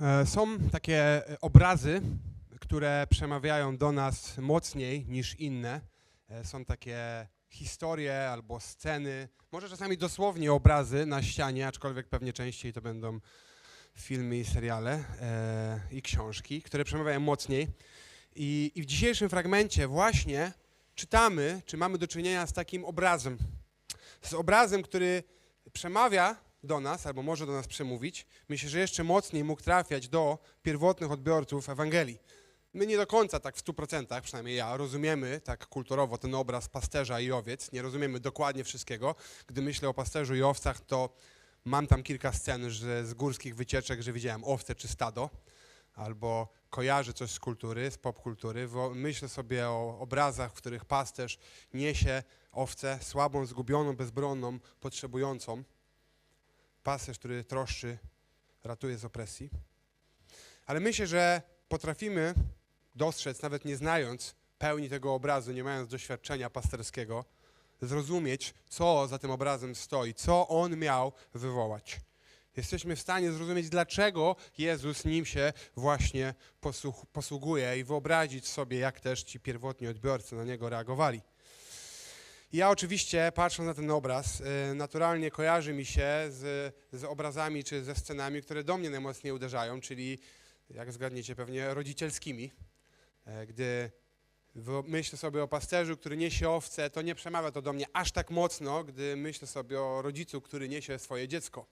E, Są takie e, obrazy, które przemawiają do nas mocniej niż inne. E, Są takie historie albo sceny, może czasami dosłownie obrazy na ścianie, aczkolwiek pewnie częściej to będą filmy i seriale i książki, które przemawiają mocniej. I, I w dzisiejszym fragmencie właśnie czytamy, czy mamy do czynienia z takim obrazem. Z obrazem, który przemawia do nas, albo może do nas przemówić. Myślę, że jeszcze mocniej mógł trafiać do pierwotnych odbiorców Ewangelii. My nie do końca tak w 100%, przynajmniej ja, rozumiemy tak kulturowo ten obraz pasterza i owiec. Nie rozumiemy dokładnie wszystkiego. Gdy myślę o pasterzu i owcach, to mam tam kilka scen że z górskich wycieczek, że widziałem owce czy stado, albo kojarzę coś z kultury, z popkultury. Myślę sobie o obrazach, w których pasterz niesie owcę słabą, zgubioną, bezbronną, potrzebującą. Pasterz, który troszczy, ratuje z opresji. Ale myślę, że potrafimy dostrzec, nawet nie znając pełni tego obrazu, nie mając doświadczenia pasterskiego, zrozumieć, co za tym obrazem stoi, co on miał wywołać. Jesteśmy w stanie zrozumieć, dlaczego Jezus nim się właśnie posługuje i wyobrazić sobie, jak też ci pierwotni odbiorcy na niego reagowali. Ja oczywiście, patrząc na ten obraz, y, naturalnie kojarzy mi się z, z obrazami czy ze scenami, które do mnie najmocniej uderzają, czyli, jak zgadniecie pewnie, rodzicielskimi. E, Gdy myślę sobie o pasterzu, który niesie owce, to nie przemawia to do mnie aż tak mocno, gdy myślę sobie o rodzicu, który niesie swoje dziecko.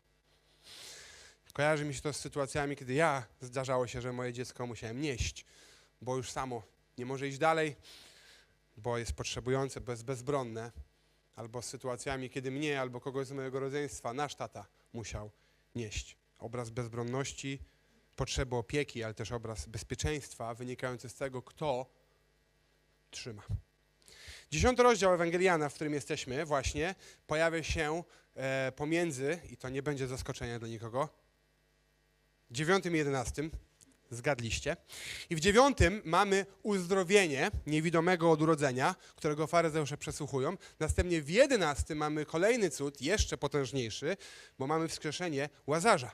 Kojarzy mi się to z sytuacjami, kiedy ja zdarzało się, że moje dziecko musiałem nieść, bo już samo nie może iść dalej, bo jest potrzebujące, bo jest bezbronne, albo z sytuacjami, kiedy mnie albo kogoś z mojego rodzeństwa nasz tata musiał nieść. Obraz bezbronności, potrzeby opieki, ale też obraz bezpieczeństwa wynikający z tego, kto trzyma. Dziesiąty rozdział Ewangeliana, w którym jesteśmy, właśnie pojawia się e, pomiędzy, i to nie będzie zaskoczenia dla nikogo, dziewiątym i jedenastym. Zgadliście. I w dziewiątym mamy uzdrowienie niewidomego od urodzenia, którego faryzeusze przesłuchują. Następnie w jedenastym mamy kolejny cud, jeszcze potężniejszy, bo mamy wskrzeszenie Łazarza.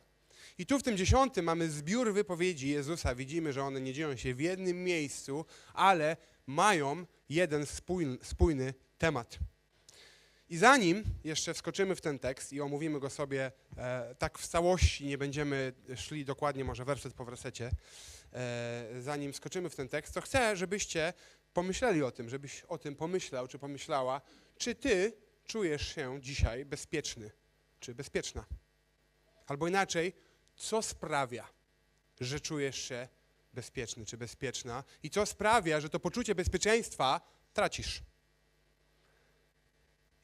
I tu w tym dziesiątym mamy zbiór wypowiedzi Jezusa. Widzimy, że one nie dzieją się w jednym miejscu, ale mają jeden spójny, spójny temat. I zanim jeszcze wskoczymy w ten tekst i omówimy go sobie e, tak w całości, nie będziemy szli dokładnie może werset po wersecie, e, zanim skoczymy w ten tekst, to chcę, żebyście pomyśleli o tym, żebyś o tym pomyślał czy pomyślała, czy ty czujesz się dzisiaj bezpieczny czy bezpieczna. Albo inaczej, co sprawia, że czujesz się bezpieczny czy bezpieczna i co sprawia, że to poczucie bezpieczeństwa tracisz.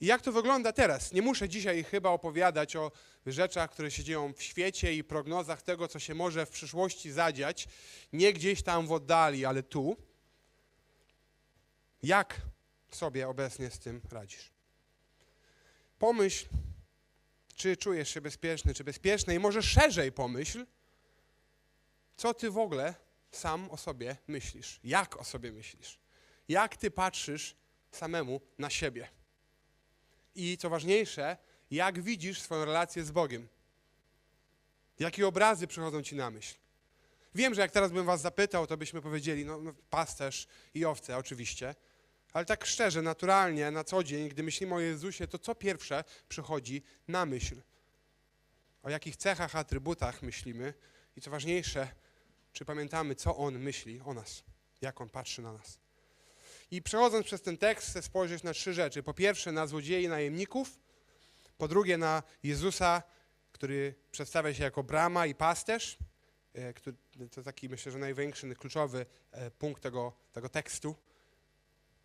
I jak to wygląda teraz? Nie muszę dzisiaj chyba opowiadać o rzeczach, które się dzieją w świecie i prognozach tego, co się może w przyszłości zadziać, nie gdzieś tam w oddali, ale tu. Jak sobie obecnie z tym radzisz? Pomyśl, czy czujesz się bezpieczny, czy bezpieczny, i może szerzej pomyśl, co ty w ogóle sam o sobie myślisz, jak o sobie myślisz, jak ty patrzysz samemu na siebie. I co ważniejsze, jak widzisz swoją relację z Bogiem. Jakie obrazy przychodzą ci na myśl. Wiem, że jak teraz bym was zapytał, to byśmy powiedzieli, no, no pasterz i owce oczywiście, ale tak szczerze, naturalnie, na co dzień, gdy myślimy o Jezusie, to co pierwsze przychodzi na myśl? O jakich cechach, atrybutach myślimy i co ważniejsze, czy pamiętamy, co On myśli o nas, jak On patrzy na nas. I przechodząc przez ten tekst, chcę spojrzeć na trzy rzeczy. Po pierwsze, na złodziei najemników. Po drugie, na Jezusa, który przedstawia się jako brama i pasterz. e, który- To taki, myślę, że największy, kluczowy e, punkt tego, tego tekstu.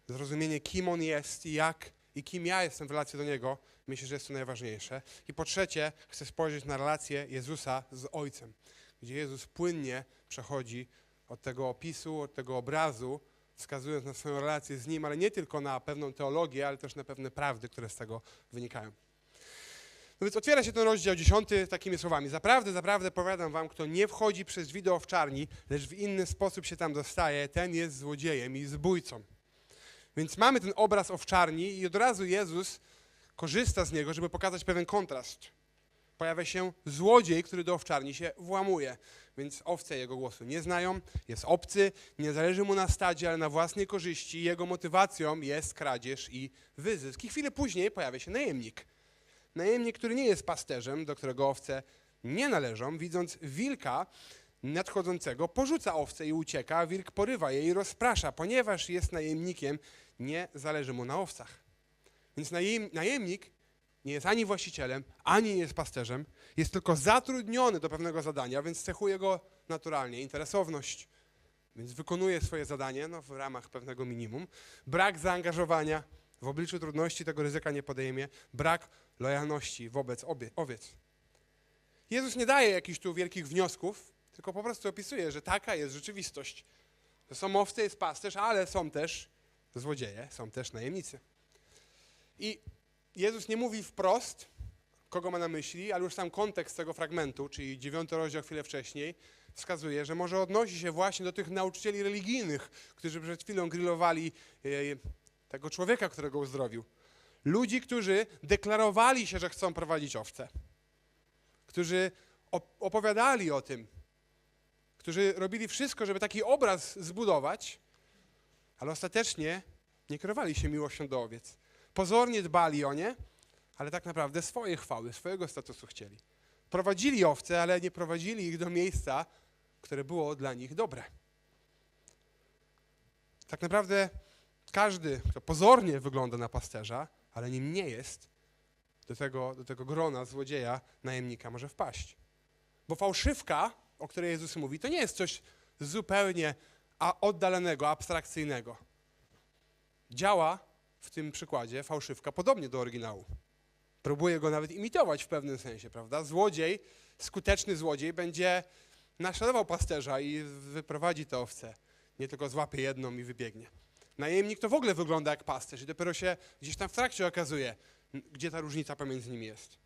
Zrozumienie, kim On jest i jak, i kim ja jestem w relacji do Niego. Myślę, że jest to najważniejsze. I po trzecie, chcę spojrzeć na relację Jezusa z Ojcem, gdzie Jezus płynnie przechodzi od tego opisu, od tego obrazu, wskazując na swoją relację z Nim, ale nie tylko na pewną teologię, ale też na pewne prawdy, które z tego wynikają. No więc otwiera się ten rozdział dziesiąty takimi słowami. Zaprawdę, zaprawdę powiadam wam, kto nie wchodzi przez drzwi do owczarni, lecz w inny sposób się tam dostaje, ten jest złodziejem i zbójcą. Więc mamy ten obraz owczarni i od razu Jezus korzysta z niego, żeby pokazać pewien kontrast pojawia się złodziej, który do owczarni się włamuje. Więc owce jego głosu nie znają, jest obcy, nie zależy mu na stadzie, ale na własnej korzyści. Jego motywacją jest kradzież i wyzysk. I chwilę później pojawia się najemnik. Najemnik, który nie jest pasterzem, do którego owce nie należą, widząc wilka nadchodzącego, porzuca owce i ucieka, a wilk porywa je i rozprasza, ponieważ jest najemnikiem, nie zależy mu na owcach. Więc najem, najemnik nie jest ani właścicielem, ani nie jest pasterzem, jest tylko zatrudniony do pewnego zadania, więc cechuje go naturalnie interesowność. Więc wykonuje swoje zadanie no, w ramach pewnego minimum. Brak zaangażowania, w obliczu trudności tego ryzyka nie podejmie, brak lojalności wobec obie, owiec. Jezus nie daje jakichś tu wielkich wniosków, tylko po prostu opisuje, że taka jest rzeczywistość. Że są owce, jest pasterz, ale są też złodzieje, są też najemnicy. I Jezus nie mówi wprost, kogo ma na myśli, ale już sam kontekst tego fragmentu, czyli dziewiąty rozdział chwilę wcześniej, wskazuje, że może odnosi się właśnie do tych nauczycieli religijnych, którzy przed chwilą grillowali e, tego człowieka, którego uzdrowił. Ludzi, którzy deklarowali się, że chcą prowadzić owce. Którzy opowiadali o tym. Którzy robili wszystko, żeby taki obraz zbudować, ale ostatecznie nie kierowali się miłością do owiec. Pozornie dbali o nie, ale tak naprawdę swoje chwały, swojego statusu chcieli. Prowadzili owce, ale nie prowadzili ich do miejsca, które było dla nich dobre. Tak naprawdę każdy, kto pozornie wygląda na pasterza, ale nim nie jest, do tego, do tego grona złodzieja, najemnika może wpaść. Bo fałszywka, o której Jezus mówi, to nie jest coś zupełnie oddalonego, abstrakcyjnego. Działa w tym przykładzie fałszywka podobnie do oryginału. Próbuje go nawet imitować w pewnym sensie, prawda? Złodziej, skuteczny złodziej będzie naśladował pasterza i wyprowadzi te owce. Nie tylko złapie jedną i wybiegnie. Najemnik to w ogóle wygląda jak pasterz i dopiero się gdzieś tam w trakcie okazuje, gdzie ta różnica pomiędzy nimi jest.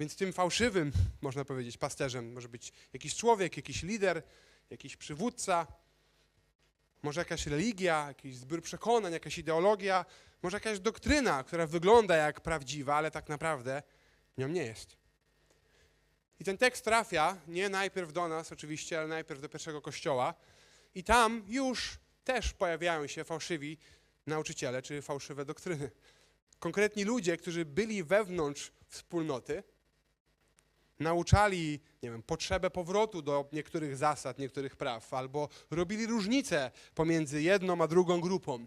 Więc tym fałszywym, można powiedzieć, pasterzem może być jakiś człowiek, jakiś lider, jakiś przywódca, może jakaś religia, jakiś zbiór przekonań, jakaś ideologia, może jakaś doktryna, która wygląda jak prawdziwa, ale tak naprawdę nią nie jest. I ten tekst trafia nie najpierw do nas oczywiście, ale najpierw do pierwszego kościoła. I tam już też pojawiają się fałszywi nauczyciele, czy fałszywe doktryny. Konkretni ludzie, którzy byli wewnątrz wspólnoty, nauczali, nie wiem, potrzebę powrotu do niektórych zasad, niektórych praw, albo robili różnice pomiędzy jedną a drugą grupą.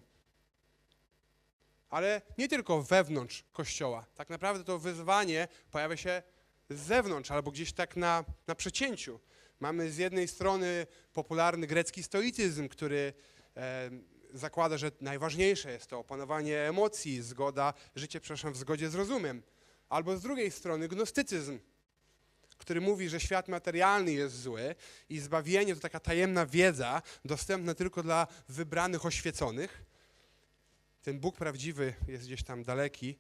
Ale nie tylko wewnątrz Kościoła. Tak naprawdę to wyzwanie pojawia się z zewnątrz, albo gdzieś tak na, na przecięciu. Mamy z jednej strony popularny grecki stoicyzm, który e, zakłada, że najważniejsze jest to opanowanie emocji, zgoda, życie, przepraszam, w zgodzie z rozumem. Albo z drugiej strony gnostycyzm, który mówi, że świat materialny jest zły i zbawienie to taka tajemna wiedza, dostępna tylko dla wybranych, oświeconych. Ten Bóg prawdziwy jest gdzieś tam daleki.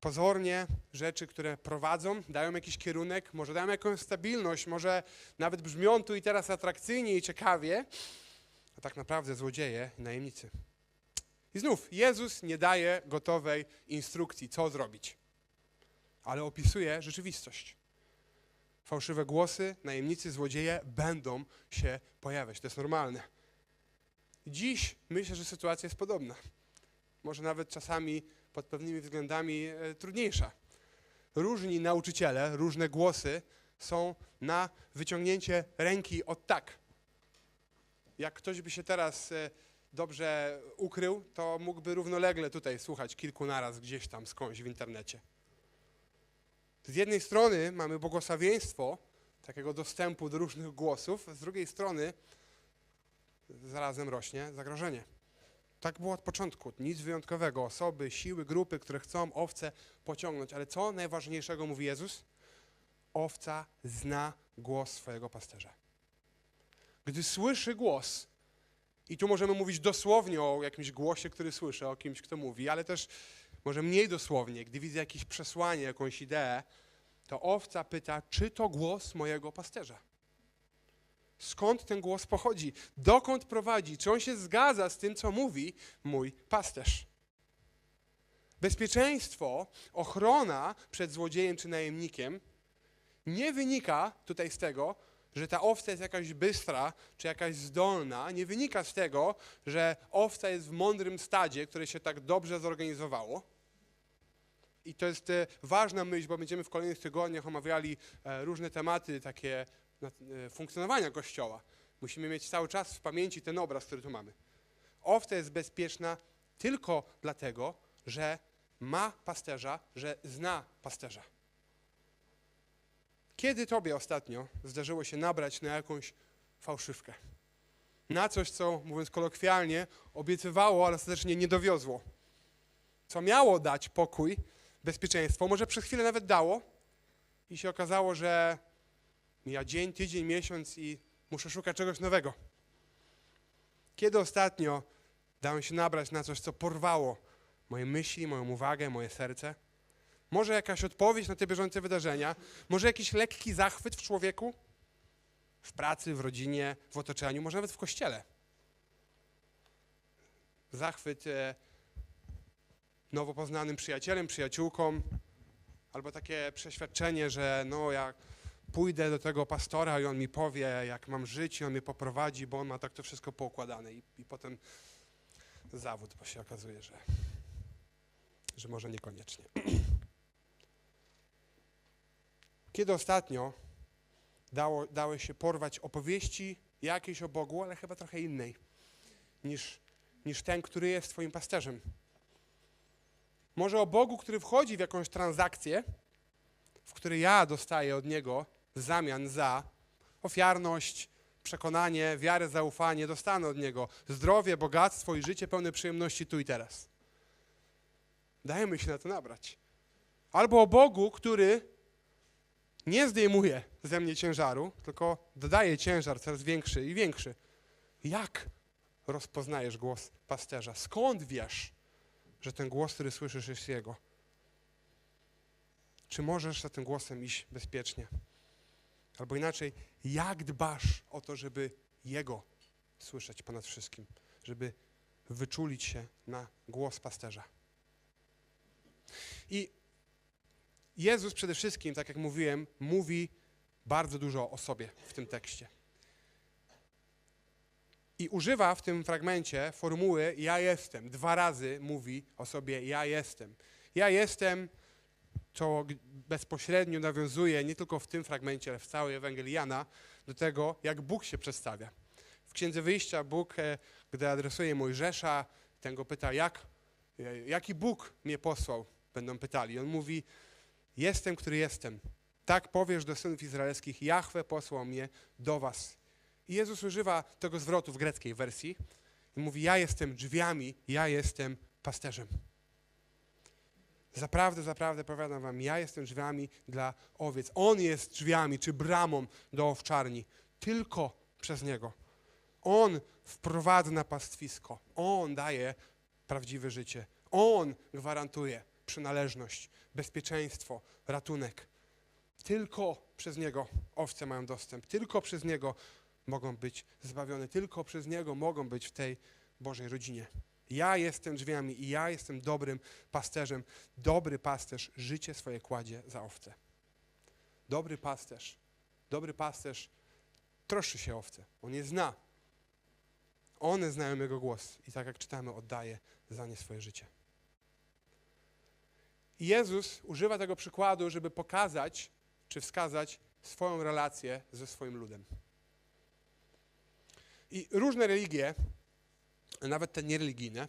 Pozornie rzeczy, które prowadzą, dają jakiś kierunek, może dają jakąś stabilność, może nawet brzmią tu i teraz atrakcyjnie i ciekawie, a tak naprawdę złodzieje i najemnicy. I znów, Jezus nie daje gotowej instrukcji, co zrobić, ale opisuje rzeczywistość fałszywe głosy, najemnicy, złodzieje będą się pojawiać. To jest normalne. Dziś myślę, że sytuacja jest podobna. Może nawet czasami pod pewnymi względami e, trudniejsza. Różni nauczyciele, różne głosy są na wyciągnięcie ręki od tak. Jak ktoś by się teraz e, dobrze ukrył, to mógłby równolegle tutaj słuchać kilku naraz gdzieś tam skądś w internecie. Z jednej strony mamy błogosławieństwo takiego dostępu do różnych głosów, z drugiej strony zarazem rośnie zagrożenie. Tak było od początku. Nic wyjątkowego. Osoby, siły, grupy, które chcą owce pociągnąć. Ale co najważniejszego mówi Jezus? Owca zna głos swojego pasterza. Gdy słyszy głos, i tu możemy mówić dosłownie o jakimś głosie, który słyszę, o kimś, kto mówi, ale też może mniej dosłownie, gdy widzę jakieś przesłanie, jakąś ideę, to owca pyta, czy to głos mojego pasterza? Skąd ten głos pochodzi? Dokąd prowadzi? Czy on się zgadza z tym, co mówi mój pasterz? Bezpieczeństwo, ochrona przed złodziejem czy najemnikiem nie wynika tutaj z tego, że ta owca jest jakaś bystra czy jakaś zdolna, nie wynika z tego, że owca jest w mądrym stadzie, które się tak dobrze zorganizowało. I to jest e, ważna myśl, bo będziemy w kolejnych tygodniach omawiali e, różne tematy takie e, funkcjonowania Kościoła. Musimy mieć cały czas w pamięci ten obraz, który tu mamy. Owca jest bezpieczna tylko dlatego, że ma pasterza, że zna pasterza. Kiedy tobie ostatnio zdarzyło się nabrać na jakąś fałszywkę? Na coś, co, mówiąc kolokwialnie, obiecywało, ale ostatecznie nie dowiozło. Co miało dać pokój, bezpieczeństwo, może przez chwilę nawet dało i się okazało, że mija dzień, tydzień, miesiąc i muszę szukać czegoś nowego. Kiedy ostatnio dałem się nabrać na coś, co porwało moje myśli, moją uwagę, moje serce? Może jakaś odpowiedź na te bieżące wydarzenia? Może jakiś lekki zachwyt w człowieku? W pracy, w rodzinie, w otoczeniu, może nawet w kościele. Zachwyt e, nowo poznanym przyjacielem, przyjaciółką, albo takie przeświadczenie, że no jak pójdę do tego pastora i on mi powie, jak mam żyć, i on mnie poprowadzi, bo on ma tak to wszystko poukładane. I, i potem zawód, bo się okazuje, że, że może niekoniecznie. Kiedy ostatnio dało, dały się porwać opowieści jakiejś o Bogu, ale chyba trochę innej niż, niż ten, który jest Twoim pasterzem? Może o Bogu, który wchodzi w jakąś transakcję, w której ja dostaję od Niego w zamian za ofiarność, przekonanie, wiarę, zaufanie, dostanę od Niego zdrowie, bogactwo i życie pełne przyjemności tu i teraz. Dajemy się na to nabrać. Albo o Bogu, który nie zdejmuje ze mnie ciężaru, tylko dodaje ciężar coraz większy i większy. Jak rozpoznajesz głos pasterza? Skąd wiesz, że ten głos, który słyszysz, jest Jego? Czy możesz za tym głosem iść bezpiecznie? Albo inaczej, jak dbasz o to, żeby Jego słyszeć ponad wszystkim, żeby wyczulić się na głos pasterza? I Jezus przede wszystkim, tak jak mówiłem, mówi bardzo dużo o sobie w tym tekście. I używa w tym fragmencie formuły ja jestem. Dwa razy mówi o sobie ja jestem. Ja jestem, co bezpośrednio nawiązuje nie tylko w tym fragmencie, ale w całej Ewangelii Jana do tego, jak Bóg się przedstawia. W Księdze Wyjścia Bóg, e, gdy adresuje Mojżesza, ten go pyta, jak, e, jaki Bóg mnie posłał, będą pytali. On mówi, jestem, który jestem. Tak powiesz do synów izraelskich, Jahwe posłał mnie do was. I Jezus używa tego zwrotu w greckiej wersji i mówi, ja jestem drzwiami, ja jestem pasterzem. Zaprawdę, zaprawdę powiadam wam, ja jestem drzwiami dla owiec. On jest drzwiami czy bramą do owczarni. Tylko przez Niego. On wprowadza na pastwisko. On daje prawdziwe życie. On gwarantuje przynależność, bezpieczeństwo, ratunek. Tylko przez Niego owce mają dostęp. Tylko przez Niego mogą być zbawione. Tylko przez Niego mogą być w tej Bożej rodzinie. Ja jestem drzwiami i ja jestem dobrym pasterzem. Dobry pasterz życie swoje kładzie za owce. Dobry pasterz, dobry pasterz troszczy się owce. On je zna. One znają Jego głos i tak jak czytamy, oddaje za nie swoje życie. I Jezus używa tego przykładu, żeby pokazać czy wskazać swoją relację ze swoim ludem. I różne religie, nawet te niereligijne,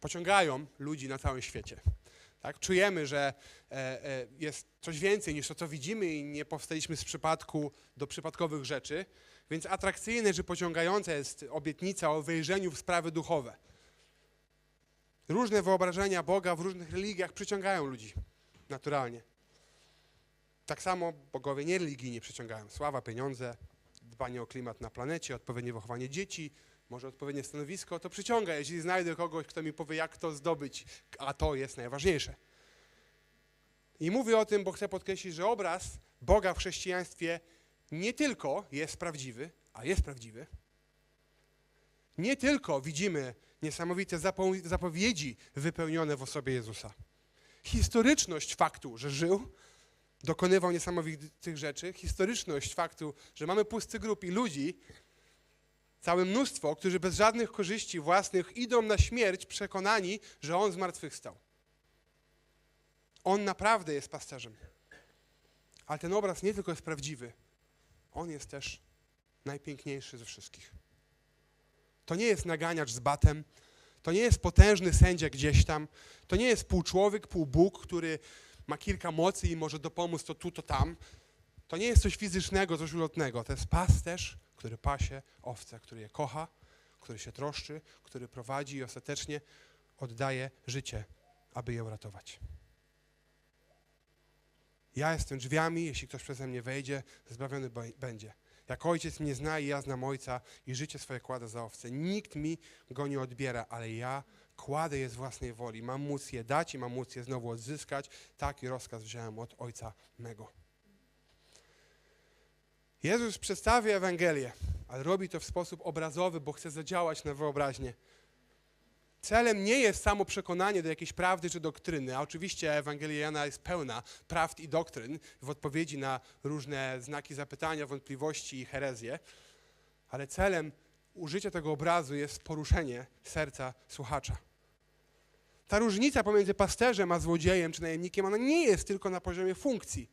pociągają ludzi na całym świecie. Tak? Czujemy, że e, e, jest coś więcej niż to, co widzimy i nie powstaliśmy z przypadku do przypadkowych rzeczy, więc atrakcyjne czy pociągająca jest obietnica o wejrzeniu w sprawy duchowe. Różne wyobrażenia Boga w różnych religiach przyciągają ludzi naturalnie. Tak samo bogowie niereligijni przyciągają. Sława, pieniądze, dbanie o klimat na planecie, odpowiednie wychowanie dzieci, może odpowiednie stanowisko, to przyciąga, jeśli znajdę kogoś, kto mi powie, jak to zdobyć, a to jest najważniejsze. I mówię o tym, bo chcę podkreślić, że obraz Boga w chrześcijaństwie nie tylko jest prawdziwy, a jest prawdziwy. Nie tylko widzimy niesamowite zapo- zapowiedzi wypełnione w osobie Jezusa. historyczność faktu, że żył, dokonywał niesamowitych rzeczy, historyczność faktu, że mamy pusty grup i ludzi, całe mnóstwo, którzy bez żadnych korzyści własnych idą na śmierć przekonani, że On zmartwychwstał. On naprawdę jest pasterzem. Ale ten obraz nie tylko jest prawdziwy, on jest też najpiękniejszy ze wszystkich. To nie jest naganiacz z batem, to nie jest potężny sędzia gdzieś tam, to nie jest półczłowiek, półbóg, który ma kilka mocy i może dopomóc to tu, to tam. To nie jest coś fizycznego, coś ulotnego. To jest pasterz, który pasie owce, który je kocha, który się troszczy, który prowadzi i ostatecznie oddaje życie, aby je uratować. Ja jestem drzwiami, jeśli ktoś przeze mnie wejdzie, zbawiony będzie. Jak ojciec mnie zna i ja znam ojca i życie swoje kładę za owce. Nikt mi go nie odbiera, ale ja kładę je z własnej woli. Mam móc je dać i mam móc je znowu odzyskać. Taki rozkaz wziąłem od ojca mego. Jezus przedstawia Ewangelię, ale robi to w sposób obrazowy, bo chce zadziałać na wyobraźnię. Celem nie jest samo przekonanie do jakiejś prawdy czy doktryny, a oczywiście Ewangelia Jana jest pełna prawd i doktryn w odpowiedzi na różne znaki zapytania, wątpliwości i herezje, ale celem użycia tego obrazu jest poruszenie serca słuchacza. Ta różnica pomiędzy pasterzem a złodziejem czy najemnikiem, ona nie jest tylko na poziomie funkcji,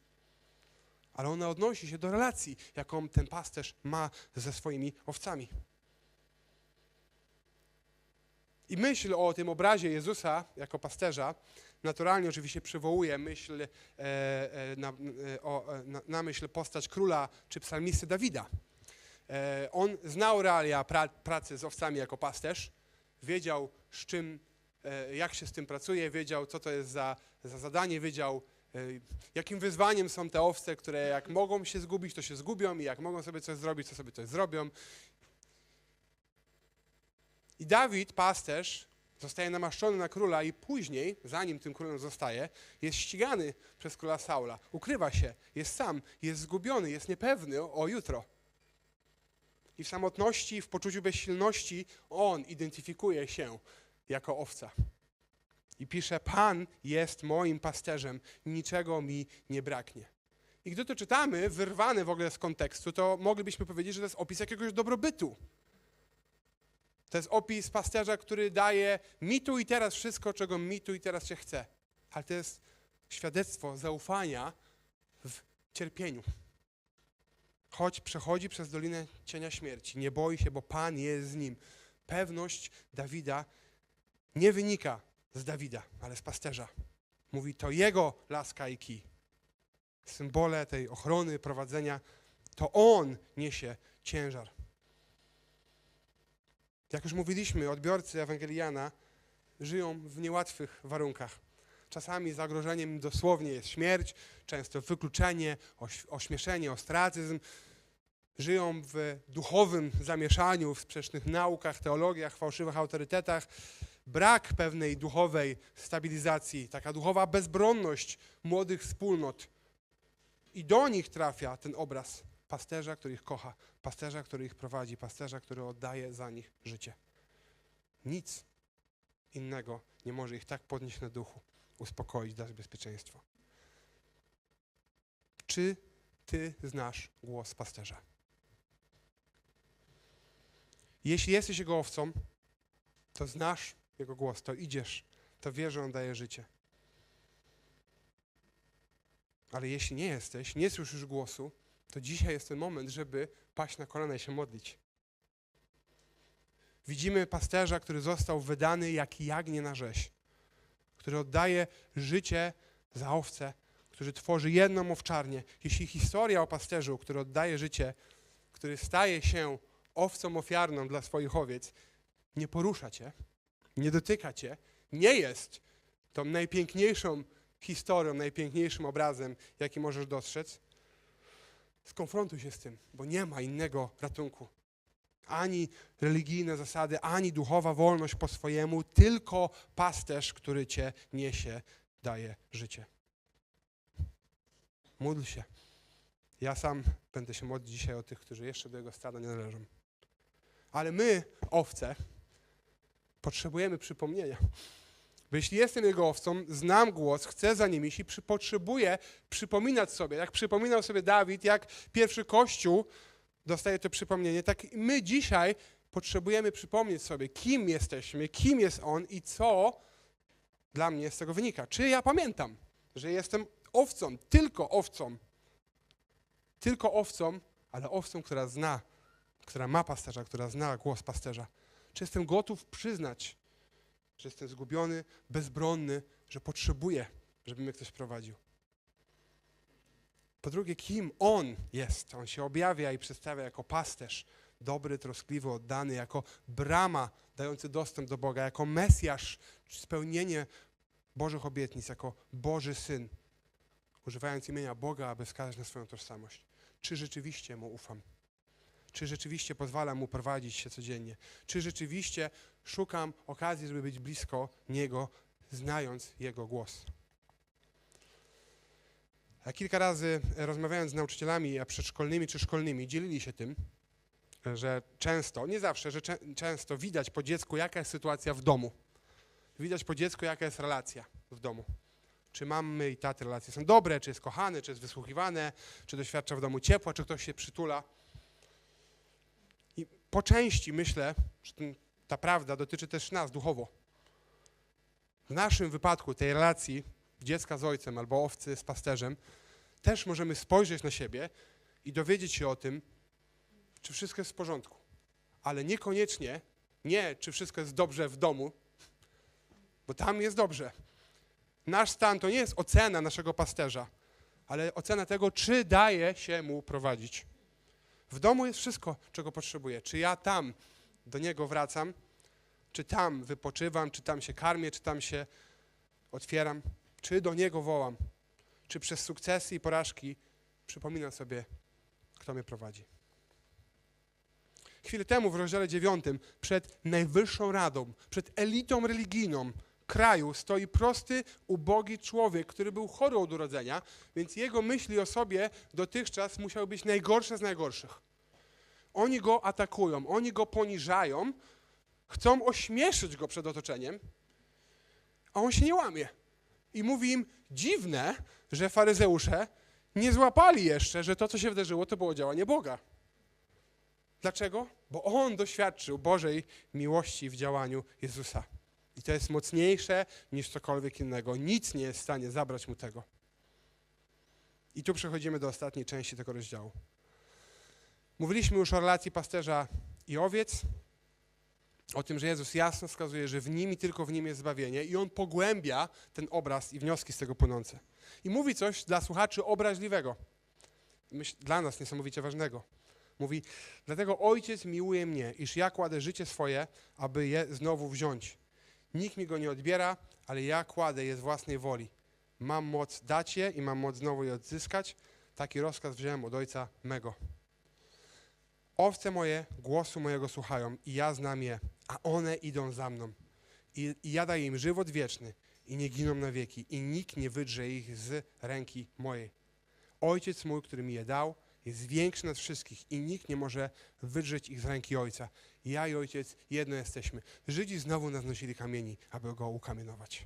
ale ona odnosi się do relacji, jaką ten pasterz ma ze swoimi owcami. I myśl o tym obrazie Jezusa jako pasterza naturalnie oczywiście przywołuje myśl, e, e, na, e, o, e, na, na, myśl postać króla czy psalmisty Dawida. E, on znał realia pra, pracy z owcami jako pasterz, wiedział z czym, jak się z tym pracuje, wiedział co to jest za, za zadanie, wiedział jakim wyzwaniem są te owce, które jak mogą się zgubić, to się zgubią i jak mogą sobie coś zrobić, to sobie coś zrobią. I Dawid, pasterz, zostaje namaszczony na króla i później, zanim tym królem zostaje, jest ścigany przez króla Saula. Ukrywa się, jest sam, jest zgubiony, jest niepewny o jutro. I w samotności, w poczuciu bezsilności on identyfikuje się jako owca. I pisze: Pan jest moim pasterzem, niczego mi nie braknie. I gdy to czytamy, wyrwane w ogóle z kontekstu, to moglibyśmy powiedzieć, że to jest opis jakiegoś dobrobytu. To jest opis pasterza, który daje mi tu i teraz wszystko, czego mi tu i teraz się chce. Ale to jest świadectwo zaufania w cierpieniu. Choć przechodzi przez dolinę cienia śmierci, nie boi się, bo Pan jest z nim. Pewność Dawida nie wynika z Dawida, ale z pasterza. Mówi to jego laska i kij. Symbole tej ochrony, prowadzenia, to on niesie ciężar. Jak już mówiliśmy, odbiorcy Ewangeliana żyją w niełatwych warunkach. Czasami zagrożeniem dosłownie jest śmierć, często wykluczenie, ośmieszenie, ostracyzm. Żyją w duchowym zamieszaniu, w sprzecznych naukach, teologiach, fałszywych autorytetach. Brak pewnej duchowej stabilizacji, taka duchowa bezbronność młodych wspólnot. I do nich trafia ten obraz pasterza, który ich kocha, pasterza, który ich prowadzi, pasterza, który oddaje za nich życie. Nic innego nie może ich tak podnieść na duchu, uspokoić, dać bezpieczeństwo. Czy ty znasz głos pasterza? Jeśli jesteś jego owcą, to znasz jego głos, to idziesz, to wiesz, że on daje życie. Ale jeśli nie jesteś, nie słyszysz głosu, to dzisiaj jest ten moment, żeby paść na kolana i się modlić. Widzimy pasterza, który został wydany jak jagnię na rzeź, który oddaje życie za owce, który tworzy jedną owczarnię. Jeśli historia o pasterzu, który oddaje życie, który staje się owcą ofiarną dla swoich owiec, nie porusza cię, nie dotyka cię, nie jest tą najpiękniejszą historią, najpiękniejszym obrazem, jaki możesz dostrzec, Skonfrontuj się z tym, bo nie ma innego ratunku. Ani religijne zasady, ani duchowa wolność po swojemu, tylko pasterz, który cię niesie, daje życie. Módl się. Ja sam będę się modlić dzisiaj o tych, którzy jeszcze do jego stada nie należą. Ale my, owce, potrzebujemy przypomnienia. Bo jeśli jestem Jego owcą, znam głos, chcę za nim iść i potrzebuję przypominać sobie, jak przypominał sobie Dawid, jak pierwszy Kościół dostaje to przypomnienie, tak my dzisiaj potrzebujemy przypomnieć sobie, kim jesteśmy, kim jest On i co dla mnie z tego wynika. Czy ja pamiętam, że jestem owcą, tylko owcą, tylko owcą, ale owcą, która zna, która ma pasterza, która zna głos pasterza. Czy jestem gotów przyznać, że jestem zgubiony, bezbronny, że potrzebuję, żeby mnie ktoś prowadził? Po drugie, kim On jest? On się objawia i przedstawia jako pasterz, dobry, troskliwy, oddany, jako brama dający dostęp do Boga, jako Mesjasz, spełnienie Bożych obietnic, jako Boży Syn, używając imienia Boga, aby wskazać na swoją tożsamość. Czy rzeczywiście Mu ufam? Czy rzeczywiście pozwalam Mu prowadzić się codziennie? Czy rzeczywiście szukam okazji, żeby być blisko Niego, znając Jego głos? A kilka razy e, rozmawiając z nauczycielami a przedszkolnymi czy szkolnymi, dzielili się tym, że często, nie zawsze, że czę często widać po dziecku, jaka jest sytuacja w domu. Widać po dziecku, jaka jest relacja w domu. Czy mamy i taty relacje są dobre, czy jest kochany, czy jest wysłuchiwane, czy doświadcza w domu ciepła, czy ktoś się przytula. Po części myślę, że ten, ta prawda dotyczy też nas duchowo. W naszym wypadku tej relacji dziecka z ojcem albo owcy z pasterzem, też możemy spojrzeć na siebie i dowiedzieć się o tym, czy wszystko jest w porządku. Ale niekoniecznie nie, czy wszystko jest dobrze w domu, bo tam jest dobrze. Nasz stan to nie jest ocena naszego pasterza, ale ocena tego, czy daje się mu prowadzić. W domu jest wszystko, czego potrzebuję. Czy ja tam do niego wracam, czy tam wypoczywam, czy tam się karmię, czy tam się otwieram, czy do niego wołam, czy przez sukcesy i porażki przypominam sobie, kto mnie prowadzi. Chwilę temu w rozdziale 9 przed Najwyższą Radą, przed elitą religijną kraju stoi prosty, ubogi człowiek, który był chory od urodzenia, więc jego myśli o sobie dotychczas musiały być najgorsze z najgorszych. Oni go atakują, oni go poniżają, chcą ośmieszyć go przed otoczeniem, a on się nie łamie. I mówi im, dziwne, że faryzeusze nie złapali jeszcze, że to, co się wydarzyło, to było działanie Boga. Dlaczego? Bo on doświadczył Bożej miłości w działaniu Jezusa. I to jest mocniejsze niż cokolwiek innego. Nic nie jest w stanie zabrać mu tego. I tu przechodzimy do ostatniej części tego rozdziału. Mówiliśmy już o relacji pasterza i owiec, o tym, że Jezus jasno wskazuje, że w nim i tylko w nim jest zbawienie i on pogłębia ten obraz i wnioski z tego płynące. I mówi coś dla słuchaczy obraźliwego, myśl, dla nas niesamowicie ważnego. Mówi, dlatego Ojciec miłuje mnie, iż ja kładę życie swoje, aby je znowu wziąć. Nikt mi go nie odbiera, ale ja kładę je z własnej woli. Mam moc dać je i mam moc znowu je odzyskać. Taki rozkaz wziąłem od Ojca mego. Owce moje głosu mojego słuchają i ja znam je, a one idą za mną. I, I ja daję im żywot wieczny i nie giną na wieki i nikt nie wydrze ich z ręki mojej. Ojciec mój, który mi je dał, jest większy nad wszystkich i nikt nie może wydrzeć ich z ręki Ojca. Ja i Ojciec jedno jesteśmy. Żydzi znowu nas nosili kamieni, aby Go ukamienować.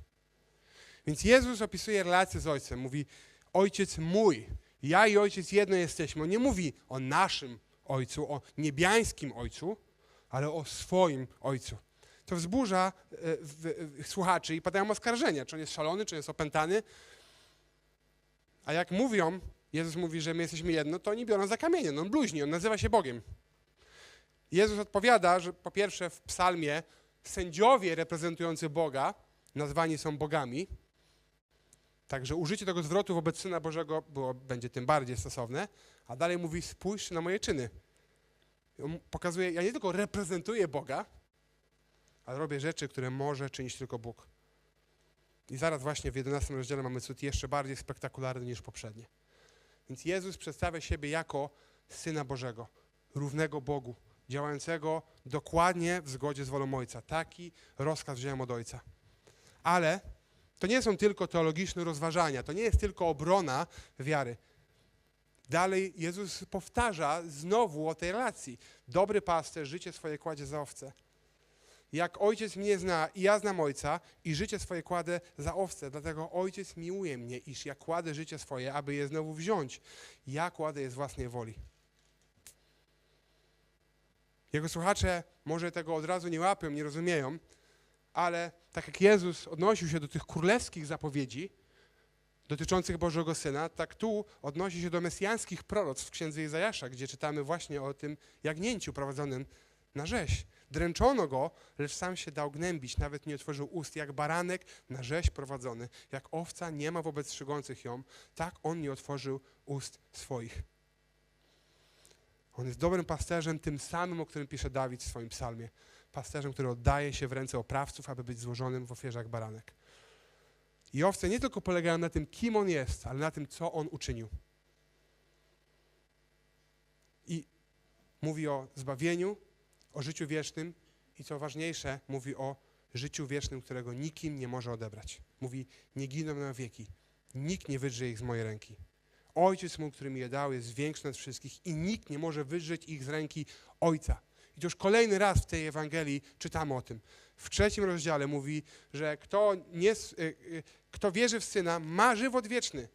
Więc Jezus opisuje relację z Ojcem. Mówi, Ojciec mój, ja i Ojciec jedno jesteśmy. On nie mówi o naszym Ojcu, o niebiańskim Ojcu, ale o swoim Ojcu. To wzburza e, w, w, słuchaczy i padają oskarżenia, czy on jest szalony, czy on jest opętany. A jak mówią, Jezus mówi, że my jesteśmy jedno, to oni biorą za kamienie. No on bluźni, on nazywa się Bogiem. Jezus odpowiada, że po pierwsze w psalmie sędziowie reprezentujący Boga nazwani są bogami, Także użycie tego zwrotu wobec Syna Bożego było, będzie tym bardziej stosowne. A dalej mówi, spójrz na moje czyny. On pokazuje, ja nie tylko reprezentuję Boga, ale robię rzeczy, które może czynić tylko Bóg. I zaraz właśnie w 11 rozdziale mamy cud jeszcze bardziej spektakularny niż poprzednie. Więc Jezus przedstawia siebie jako Syna Bożego, równego Bogu, działającego dokładnie w zgodzie z wolą Ojca. Taki rozkaz wziąłem od Ojca. Ale to nie są tylko teologiczne rozważania, to nie jest tylko obrona wiary. Dalej Jezus powtarza znowu o tej relacji. Dobry pasterz życie swoje kładzie za owce. Jak ojciec mnie zna i ja znam ojca i życie swoje kładę za owce, dlatego ojciec miłuje mnie, iż ja kładę życie swoje, aby je znowu wziąć. Ja kładę je z własnej woli. Jego słuchacze może tego od razu nie łapią, nie rozumieją, ale tak jak Jezus odnosił się do tych królewskich zapowiedzi dotyczących Bożego Syna, tak tu odnosi się do mesjańskich proroc w księdze Izajasza, gdzie czytamy właśnie o tym jagnięciu prowadzonym na rzeź. Dręczono go, lecz sam się dał gnębić, nawet nie otworzył ust, jak baranek na rzeź prowadzony, jak owca nie ma wobec strzygących ją, tak on nie otworzył ust swoich. On jest dobrym pasterzem, tym samym, o którym pisze Dawid w swoim psalmie. Pasterzem, który oddaje się w ręce oprawców, aby być złożonym w ofierze jak baranek. I owce nie tylko polegają na tym, kim on jest, ale na tym, co on uczynił. I mówi o zbawieniu, o życiu wiecznym i co ważniejsze, mówi o życiu wiecznym, którego nikim nie może odebrać. Mówi, nie giną na wieki. Nikt nie wydrze ich z mojej ręki. Ojciec mój, który mi je dał, jest większy nad wszystkich i nikt nie może wydrzeć ich z ręki Ojca. I już kolejny raz w tej Ewangelii czytamy o tym. W trzecim rozdziale mówi, że kto, nie, y, y, kto wierzy w Syna, ma żywot wieczny.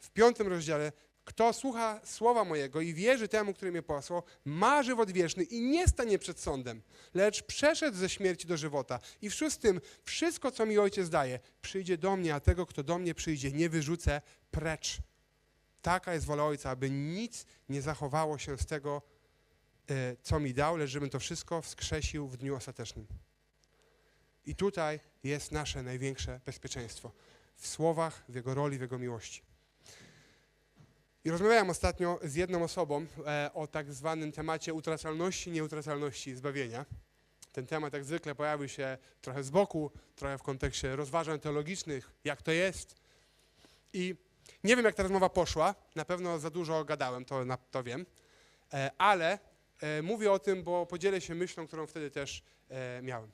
W piątym rozdziale, kto słucha słowa mojego i wierzy temu, który mnie posłał, ma żywot wieczny i nie stanie przed sądem, lecz przeszedł ze śmierci do żywota. I w szóstym, wszystko, co mi Ojciec daje, przyjdzie do mnie, a tego, kto do mnie przyjdzie, nie wyrzucę precz. Taka jest wola Ojca, aby nic nie zachowało się z tego, e, co mi dał, lecz żebym to wszystko wskrzesił w dniu ostatecznym. I tutaj jest nasze największe bezpieczeństwo. W słowach, w Jego roli, w Jego miłości. I rozmawiałem ostatnio z jedną osobą e, o tak zwanym temacie utracalności, nieutracalności zbawienia. Ten temat jak zwykle pojawił się trochę z boku, trochę w kontekście rozważań teologicznych, jak to jest. I nie wiem, jak ta rozmowa poszła, na pewno za dużo gadałem, to, to wiem, e, ale e, mówię o tym, bo podzielę się myślą, którą wtedy też miałem.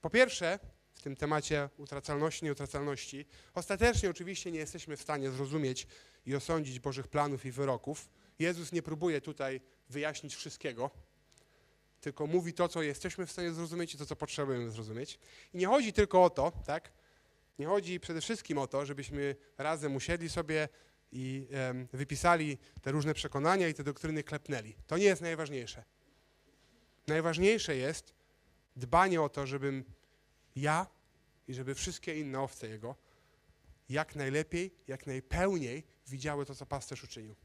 Po pierwsze, w tym temacie utracalności, nieutracalności, ostatecznie oczywiście nie jesteśmy w stanie zrozumieć i osądzić Bożych planów i wyroków. Jezus nie próbuje tutaj wyjaśnić wszystkiego, tylko mówi to, co jesteśmy w stanie zrozumieć i to, co potrzebujemy zrozumieć. I nie chodzi tylko o to, tak? Nie chodzi przede wszystkim o to, żebyśmy razem usiedli sobie i em, wypisali te różne przekonania i te doktryny klepnęli. To nie jest najważniejsze. Najważniejsze jest dbanie o to, żebym ja i żeby wszystkie inne owce Jego jak najlepiej, jak najpełniej widziały to, co pasterz uczynił.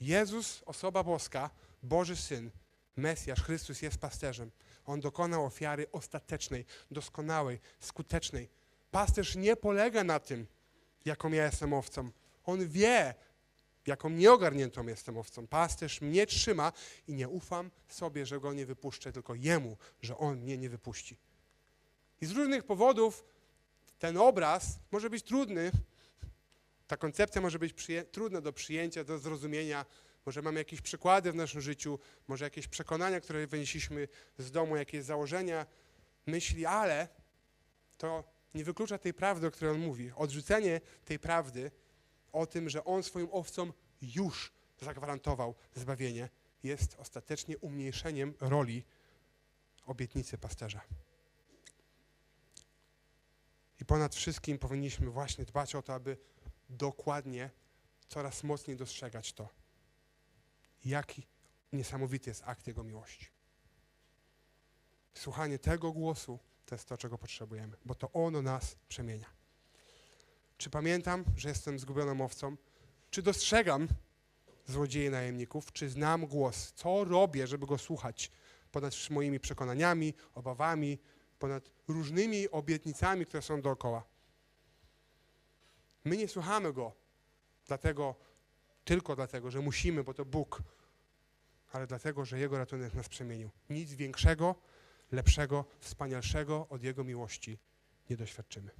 Jezus, osoba boska, Boży Syn, Mesjasz, Chrystus jest pasterzem. On dokonał ofiary ostatecznej, doskonałej, skutecznej. Pasterz nie polega na tym, jaką ja jestem owcą. On wie, jaką nieogarniętą jestem owcą. Pasterz mnie trzyma i nie ufam sobie, że go nie wypuszczę, tylko jemu, że on mnie nie wypuści. I z różnych powodów ten obraz może być trudny. Ta koncepcja może być trudna do przyjęcia, do zrozumienia. Może mamy jakieś przykłady w naszym życiu, może jakieś przekonania, które wynieśliśmy z domu, jakieś założenia, myśli, ale to nie wyklucza tej prawdy, o której on mówi. Odrzucenie tej prawdy o tym, że on swoim owcom już zagwarantował zbawienie, jest ostatecznie umniejszeniem roli obietnicy pasterza. I ponad wszystkim powinniśmy właśnie dbać o to, aby dokładnie, coraz mocniej dostrzegać to, jaki niesamowity jest akt Jego miłości. Słuchanie tego głosu to jest to, czego potrzebujemy, bo to ono nas przemienia. Czy pamiętam, że jestem zgubioną owcą? Czy dostrzegam złodziei najemników? Czy znam głos? Co robię, żeby go słuchać? Ponad moimi przekonaniami, obawami, ponad różnymi obietnicami, które są dookoła. My nie słuchamy go dlatego, tylko dlatego, że musimy, bo to Bóg, ale dlatego, że Jego ratunek nas przemienił. Nic większego, lepszego, wspanialszego od Jego miłości nie doświadczymy.